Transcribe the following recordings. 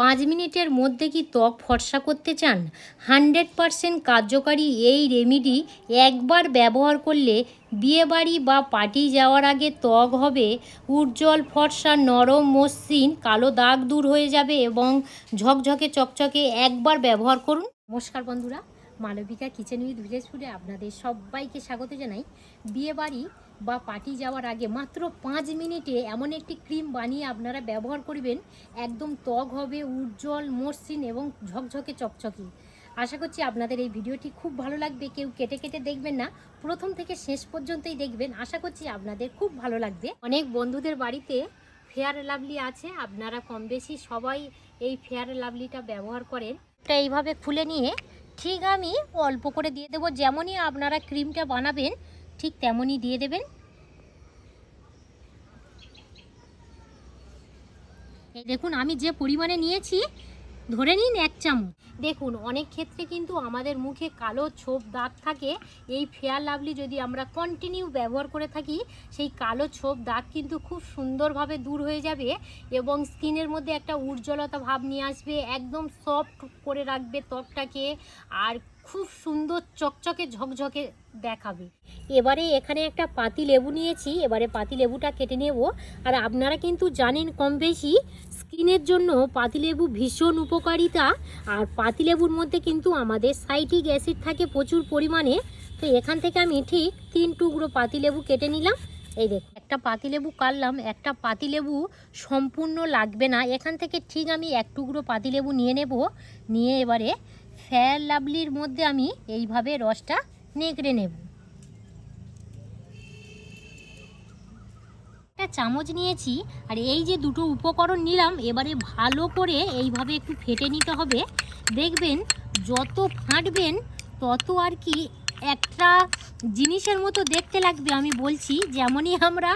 পাঁচ মিনিটের মধ্যে কি ত্বক ফর্সা করতে চান? হান্ড্রেড পারসেন্ট কার্যকারী এই রেমিডি একবার ব্যবহার করলে বিয়েবাড়ি বা পার্টি যাওয়ার আগে ত্বক হবে উজ্জ্বল, ফর্সা, নরম, মসৃণ, কালো দাগ দূর হয়ে যাবে এবং ঝকঝকে, চকচকে একবার ব্যবহার করুন। নমস্কার বন্ধুরা মালবিকা কিচেন উইথ ভিলেজ ফুডে আপনাদের সবাইকে স্বাগত জানাই। বিয়েবাড়ি বা পার্টি যাওয়ার আগে মাত্র পাঁচ মিনিটে এমন একটি ক্রিম বানিয়ে আপনারা ব্যবহার করবেন। একদম ত্বক হবে, উজ্জ্বল, মসৃণ এবং ঝকঝকে, চকচকি। আশা করছি আপনাদের এই ভিডিওটি খুব ভালো লাগবে, কেউ কেটে কেটে দেখবেন না। প্রথম থেকে শেষ পর্যন্তই দেখবেন। আশা করছি আপনাদের খুব ভালো লাগবে। অনেক বন্ধুদের বাড়িতে ফেয়ার লাভলি আছে। আপনারা কম বেশি সবাই এই ফেয়ার লাভলিটা ব্যবহার করেন। এইভাবে খুলে নিয়ে ঠিক আমি অল্প করে দিয়ে দেবো, যেমনই আপনারা ক্রিমটা বানাবেন, ঠিক তেমনই দিয়ে দেবেন। এই দেখুন, আমি যে পরিমাণে নিয়েছি ধরে নিন এক চামচ। দেখুন, অনেক ক্ষেত্রে কিন্তু আমাদের মুখে কালো ছোপ দাগ থাকে। এই ফেয়ার লাভলি যদি আমরা কন্টিনিউ ব্যবহার করে থাকি, সেই কালো ছোপ দাগ কিন্তু খুব সুন্দরভাবে দূর হয়ে যাবে এবং স্কিনের মধ্যে একটা উজ্জ্বলতা ভাব নিয়ে আসবে। একদম সফট করে রাখবে ত্বকটাকে। আর খুব সুন্দর চকচকে ঝকঝকে দেখাবে। এবারে এখানে একটা পাতি লেবু নিয়েছি, এবারে পাতি লেবুটা কেটে নেব। আর আপনারা কিন্তু জানেন কম বেশি স্কিনের জন্য পাতিলেবু ভীষণ উপকারিতা। আর পাতিলেবুর মধ্যে কিন্তু আমাদের সাইটিক অ্যাসিড থাকে প্রচুর পরিমাণে। তো এখান থেকে আমি ঠিক তিন টুকরো পাতিলেবু কেটে নিলাম। এই দেখ একটা পাতিলেবু কাটলাম, একটা পাতিলেবু সম্পূর্ণ লাগবে না। এখান থেকে ঠিক আমি এক টুকরো পাতিলেবু নিয়ে নেব। নিয়ে এবারে ফেয়ার লাভলির মধ্যে আমি এইভাবে রসটা নেকড়ে নেব। একটা চামচ নিয়েছি, আর এই যে দুটো উপকরণ নিলাম, এবারে ভালো করে এইভাবে একটু ফেটে নিতে হবে। দেখবেন, যত ফাটবেন, তত আর কি একটা জিনিসের মতো দেখতে লাগবে, আমি বলছি। যেমনই আমরা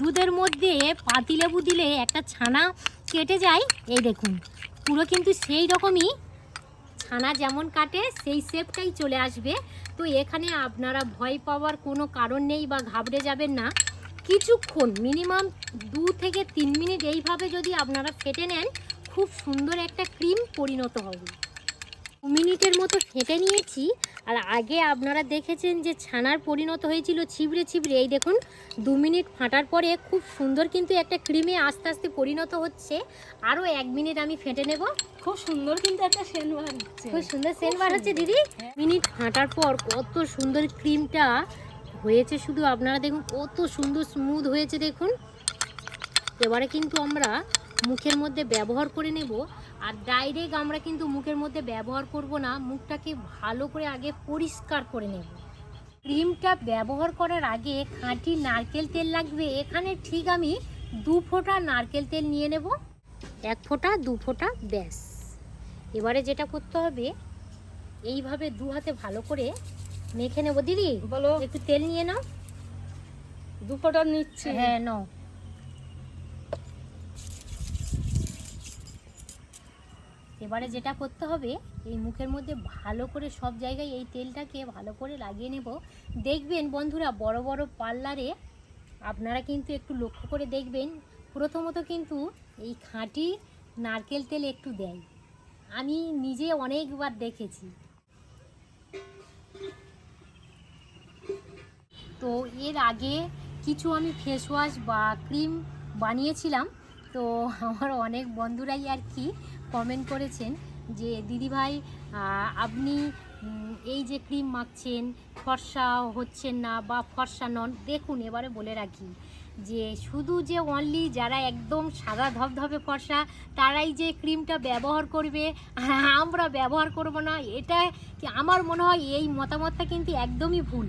দুধের মধ্যে পাতিলেবু দিলে একটা ছানা কেটে যায়, এই দেখুন, পুরো কিন্তু সেই রকমই ছানা যেমন কাটে, সেই শেপটাই চলে আসবে। তো এখানে আপনারা ভয় পাওয়ার কোনো কারণ নেই বা ঘাবড়ে যাবেন না। কিছুক্ষণ মিনিমাম দু থেকে তিন মিনিট এইভাবে যদি আপনারা ফেটে নেন, খুব সুন্দর একটা ক্রিম পরিণত হবে। মিনিটের মতো ফেটে নিয়েছি। আর আগে আপনারা দেখেছেন যে ছানার পরিণত হয়েছিল ছিবড়ে ছিবড়ে। এই দেখুন দু মিনিট ফাটার পরে খুব সুন্দর কিন্তু একটা ক্রিমে আস্তে আস্তে পরিণত হচ্ছে। আরও এক মিনিট আমি ফেটে নেব। খুব সুন্দর কিন্তু একটা সেন্ট বার হচ্ছে। খুব সুন্দর সেন্ট বার হচ্ছে দিদি। মিনিট ফাটার পর কত সুন্দর ক্রিমটা হয়েছে শুধু আপনারা দেখুন কত সুন্দর স্মুথ হয়েছে দেখুন। এবারে কিন্তু আমরা মুখের মধ্যে ব্যবহার করে নেব। আর ডাইরেক্ট আমরা কিন্তু মুখের মধ্যে ব্যবহার করব না মুখটাকে ভালো করে আগে পরিষ্কার করে নেব। ক্রিমটা ব্যবহার করার আগে খাঁটি নারকেল তেল লাগবে এখানে ঠিক আমি দু ফোঁটা নারকেল তেল নিয়ে নেব এক ফোঁটা দু ফোঁটা ব্যাস। এবারে যেটা করতে হবে এইভাবে দু হাতে ভালো করে মেখে নেব। দিদি বলো। একটু তেল নিয়ে নাও। দু ফোঁটা নিচ্ছি। হ্যাঁ নাও। এবারে যেটা করতে হবে, এই মুখের মধ্যে ভালো করে সব জায়গায় এই তেলটাকে ভালো করে লাগিয়ে নেব। দেখবেন বন্ধুরা, বড় বড় পার্লারে আপনারা কিন্তু একটু লক্ষ্য করে দেখবেন, প্রথমত কিন্তু এই খাঁটি নারকেল তেল একটু দেয়। আমি নিজে অনেকবার দেখেছি। তো এর আগে কিছু আমি ফেস ওয়াশ বা ক্রিম বানিয়েছিলাম। তো আমার অনেক বন্ধুরাই আর কি কমেন্ট করেছেন যে, দিদিভাই আপনি এই যে ক্রিম মাখছেন, ফর্সা হচ্ছেন না বা ফর্সা নন, দেখুন, এবারে বলে রাখি যে, শুধু যে অনলি যারা একদম সাদা ধবধবে ফর্সা, তারাই যে ক্রিমটা ব্যবহার করবে, আমরা ব্যবহার করব না, এটা কি আমার মনে হয় এই মতামতটা কিন্তু একদমই ভুল।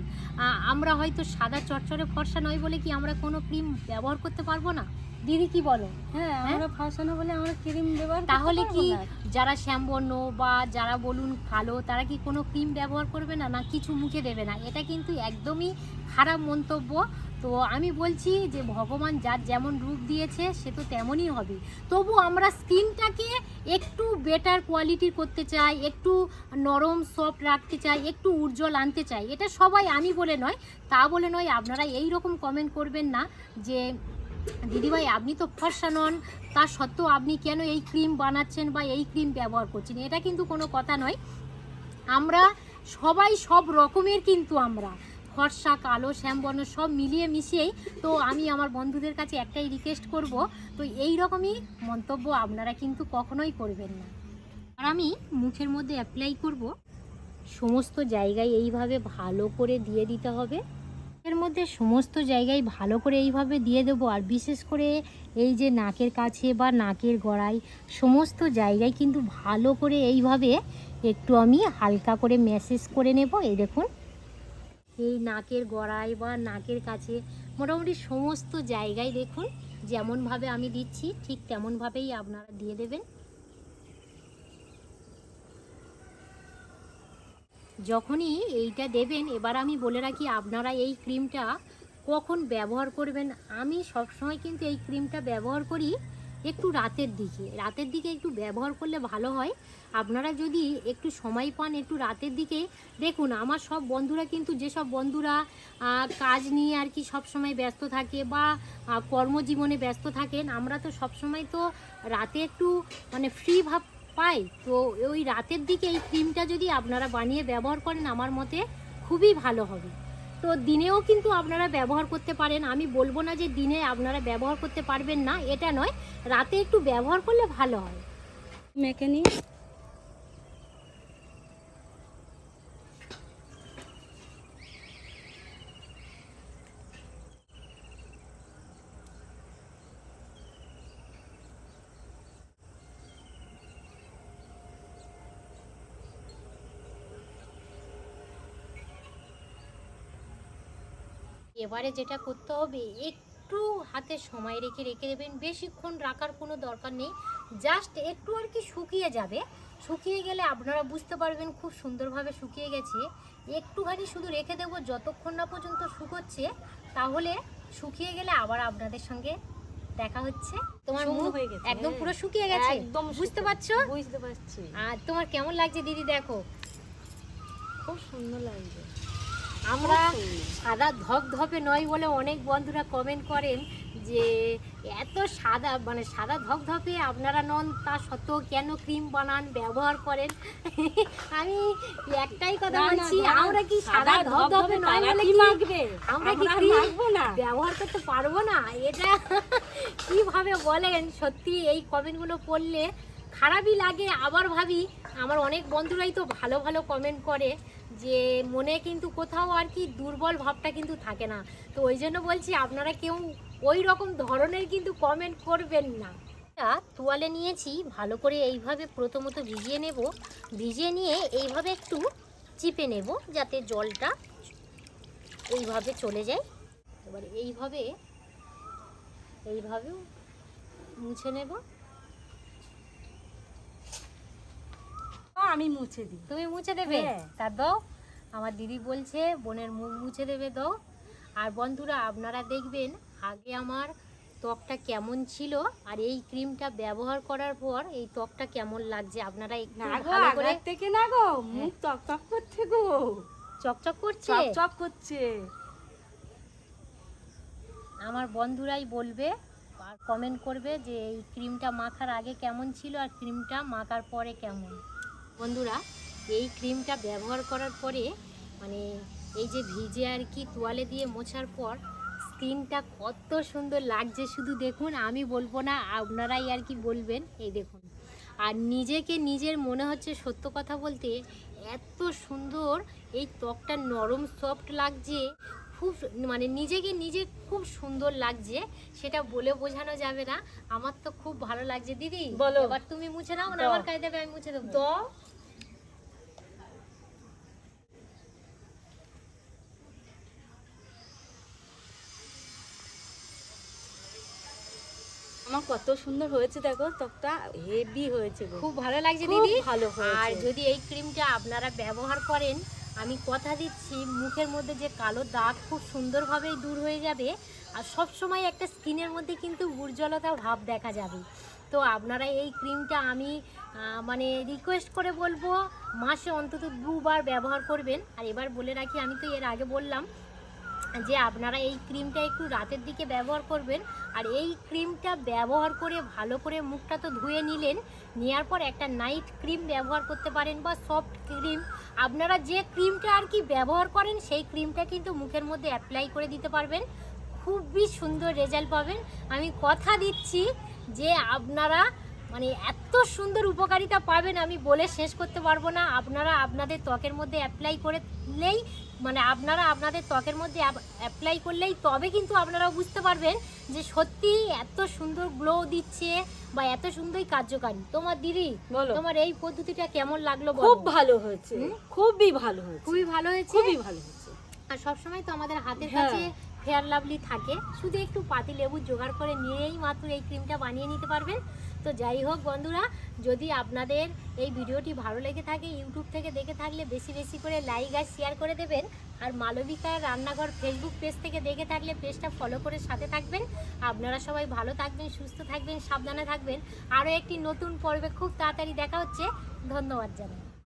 আমরা হয়তো সাদা চটচড়ে ফর্সা নয় বলে কি আমরা কোনো ক্রিম ব্যবহার করতে পারব না? দিদি কি বলো? হ্যাঁ আমরা ফাঁসানো বলে আমরা ক্রিম দেবার তাহলে কি যারা শ্যামবর্ণ বা যারা বলুন কালো তারা কি কোনো ক্রিম ব্যবহার করবে না না কিছু মুখে দেবে না? এটা কিন্তু একদমই খারাপ মন্তব্য। তো আমি বলছি যে ভগবান যার যেমন রূপ দিয়েছে সে তো তেমনই হবে। তবু আমরা স্কিনটাকে একটু বেটার কোয়ালিটির করতে চাই একটু নরম সফট রাখতে চাই একটু উজ্জ্বল আনতে চাই। এটা সবাই আমি বলে নয় তা বলে নয় আপনারা এই রকম কমেন্ট করবেন না যে দিদিভাই, আপনি তো ফর্সা নন। তা সত্ত্বেও আপনি কেন এই ক্রিম বানাচ্ছেন বা এই ক্রিম ব্যবহার করছেন? এটা কিন্তু কোনো কথা নয়। আমরা সবাই সব রকমের কিন্তু আমরা। ফর্সা, কালো, শ্যামবর্ণ সব মিলিয়ে মিশিয়েই তো আমি আমার বন্ধুদের কাছে একটাই রিকোয়েস্ট করব, তো এই রকমই মন্তব্য আপনারা কিন্তু কখনোই করবেন না। আর আমি মুখের মধ্যে অ্যাপ্লাই করব। সমস্ত জায়গায় এইভাবে ভালো করে দিয়ে দিতে হবে। এর মধ্যে সমস্ত জায়গায় ভালো করে এইভাবে দিয়ে দেবো। আর বিশেষ করে এই যে নাকের কাছে বা নাকের গড়ায় সমস্ত জায়গায় কিন্তু ভালো করে এইভাবে একটু আমি হালকা করে ম্যাসেজ করে নেব। এই দেখুন, এই নাকের গড়ায় বা নাকের কাছে মোটামুটি সমস্ত জায়গায় দেখুন, যেমনভাবে আমি দিচ্ছি, ঠিক তেমনভাবেই আপনারা দিয়ে দেবেন। যখনই এইটা দেবেন, এবার আমি বলে রাখি, আপনারা এই ক্রিমটা কখন ব্যবহার করবেন? আমি সবসময় কিন্তু এই ক্রিমটা ব্যবহার করি একটু রাতের দিকে। রাতের দিকে একটু ব্যবহার করলে ভালো হয়। আপনারা যদি একটু সময় পান একটু রাতের দিকে, দেখুন, আমার সব বন্ধুরা কিন্তু যেসব বন্ধুরা কাজ নিয়ে আর কি সব সময় ব্যস্ত থাকে বা কর্মজীবনে ব্যস্ত থাকেন, আমরা তো সব সময় তো রাতে একটু মানে ফ্রি ভাব পাই। তো ওই রাতের দিকে এই ক্রিমটা যদি আপনারা বানিয়ে ব্যবহার করেন আমার মতে খুবই ভালো হবে। তো দিনেও কিন্তু আপনারা ব্যবহার করতে পারেন। আমি বলব না যে দিনে আপনারা ব্যবহার করতে পারবেন না, এটা নয়। রাতে একটু ব্যবহার করলে ভালো হয়। মেখে এবারে যেটা করতে হবে একটু হাতে সময় রেখে রেখে দেবেন। বেশিক্ষণ রাখার কোনো দরকার নেই। জাস্ট একটু আর কি শুকিয়ে যাবে। শুকিয়ে গেলে আপনারা বুঝতে পারবেন খুব সুন্দরভাবে শুকিয়ে গেছে। একটুখানি শুধু রেখে দেবো যতক্ষণ না পর্যন্ত শুকোচ্ছে তাহলে শুকিয়ে গেলে আবার আপনাদের সঙ্গে দেখা হচ্ছে। তোমার মুখ হয়ে গেছে, একদম হ্যাঁ। পুরো শুকিয়ে গেছে। একদম বুঝতে পারছ? বুঝতে পারছি। আর তোমার কেমন লাগছে দিদি দেখো। খুব সুন্দর লাগছে। আমরা সাদা ধপ ধপে নয় বলে অনেক বন্ধুরা কমেন্ট করেন যে এত সাদা মানে সাদা ধপ ধপে আপনারা নন তা সত্ত্বেও কেন ক্রিম বানান ব্যবহার করেন? আমি একটাই কথা বলছি আমরা কি সাদা ধপ ধপে নয় বলে কি মাখবে? আমরা কি মাখবো না। ব্যবহার করতে পারব না? এটা কীভাবে বলেন? সত্যি এই কমেন্টগুলো পড়লে খারাপই লাগে, আবার ভাবি, আমার অনেক বন্ধুরাই তো ভালো ভালো কমেন্ট করে যে, মনে কিন্তু কোথাও আর কি দুর্বল ভাবটা কিন্তু থাকে না। তো ওই জন্য বলছি, আপনারা কেউ ওই রকম ধরনের কিন্তু কমেন্ট করবেন না। তোয়ালে নিয়েছি, ভালো করে এইভাবে প্রথমত ভিজিয়ে নেব। ভিজিয়ে নিয়ে এইভাবে একটু চিপে নেব, যাতে জলটা এইভাবে চলে যায়। এবার এইভাবে, এইভাবেও মুছে নেব। আমি মুছে দিই। তুমি মুছে দেবে? হ্যাঁ। তা দাও আমার দিদি বলছে বোনের মুখ মুছে দেবে দাও। আর বন্ধুরা আপনারা দেখবেন আগে আমার ত্বকটা কেমন ছিল আর এই ক্রিমটা ব্যবহার করার পর এই ত্বকটা কেমন লাগছে আপনারা গো ভালো করে থেকে না গো মুখ টক টক করছে গো। চকচক করছে? করছে। আমার বন্ধুরাই বলবে আর কমেন্ট করবে যে এই ক্রিমটা মাখার আগে কেমন ছিল আর ক্রিমটা মাখার পরে কেমন। বন্ধুরা এই ক্রিমটা ব্যবহার করার পরে মানে এই যে ভিজে আর কি তোয়ালে দিয়ে মোছার পর স্কিনটা কত সুন্দর লাগছে। শুধু দেখুন আমি বলব না আপনারাই আর কি বলবেন। এই দেখুন আর নিজেকে নিজের মনে হচ্ছে সত্য কথা বলতে এত সুন্দর এই ত্বকটা নরম সফট লাগছে। খুব মানে নিজেকে নিজে খুব সুন্দর লাগছে সেটা বলে বোঝানো যাবে না। আমার তো খুব ভালো লাগছে দিদি। বলো। এবার তুমি মুছে নাও না আমার কাছে দেবে আমি মুছে দেবো। কত সুন্দর হয়েছে দেখো ত্বকটা হেভি হয়েছে খুব ভালো লাগছে দিদি। ভালো আর যদি এই ক্রিমটা আপনারা ব্যবহার করেন আমি কথা দিচ্ছি মুখের মধ্যে যে কালো দাগ খুব সুন্দরভাবেই দূর হয়ে যাবে আর সব সময় একটা স্কিনের মধ্যে কিন্তু উজ্জ্বলতা ভাব দেখা যাবে। তো আপনারা এই ক্রিমটা আমি মানে রিকোয়েস্ট করে বলব মাসে অন্তত দুবার ব্যবহার করবেন। আর এবার বলে রাখি আমি তো এর আগে বললাম যে আপনারা এই ক্রিমটা একটু রাতের দিকে ব্যবহার করবেন আর এই ক্রিমটা ব্যবহার করে ভালো করে মুখটা তো ধুয়ে নিলেন নেওয়ার পর একটা নাইট ক্রিম ব্যবহার করতে পারেন বা সফট ক্রিম। আপনারা যে ক্রিমটা আর কি ব্যবহার করেন, সেই ক্রিমটা কিন্তু মুখের মধ্যে অ্যাপ্লাই করে দিতে পারবেন। খুবই সুন্দর রেজাল্ট পাবেন। আমি কথা দিচ্ছি যে আপনারা মানে এত সুন্দর উপকারিতা পাবেন আমি বলে শেষ করতে পারব না। আপনারা আপনাদের ত্বকের মধ্যে অ্যাপ্লাই করলেই মানে আপনারা আপনাদের ত্বকের মধ্যে অ্যাপ্লাই করলেই তবে কিন্তু আপনারা বুঝতে পারবেন যে সত্যি এত সুন্দর গ্লো দিচ্ছে বা এত সুন্দরই কার্যকারী। তোমার দিদি বলো। তোমার এই পদ্ধতিটা কেমন লাগল খুব ভালো হয়েছে। খুবই ভালো হয়েছে। খুবই ভালো হয়েছে? খুবই ভালো হয়েছে। আর সবসময় তো আমাদের হাতের হ্যাঁ। কাছে ফেয়ার লাভলি থাকে। শুধু একটু পাতি লেবু জোগাড় করে নিয়েই মাত্র এই ক্রিমটা বানিয়ে নিতে পারবেন। তো যাই হোক বন্ধুরা, যদি আপনাদের এই ভিডিওটি ভালো লেগে থাকে, ইউটিউব থেকে দেখে থাকলে বেশি বেশি করে লাইক আর শেয়ার করে দেবেন। আর মালবিকা রান্নাঘর ফেসবুক পেজ থেকে দেখে থাকলে পেজটা ফলো করে সাথে থাকবেন। আপনারা সবাই ভালো থাকবেন, সুস্থ থাকবেন, সাবধানে থাকবেন। আরও একটি নতুন পর্বে খুব তাড়াতাড়ি দেখা হচ্ছে। ধন্যবাদ জানাই।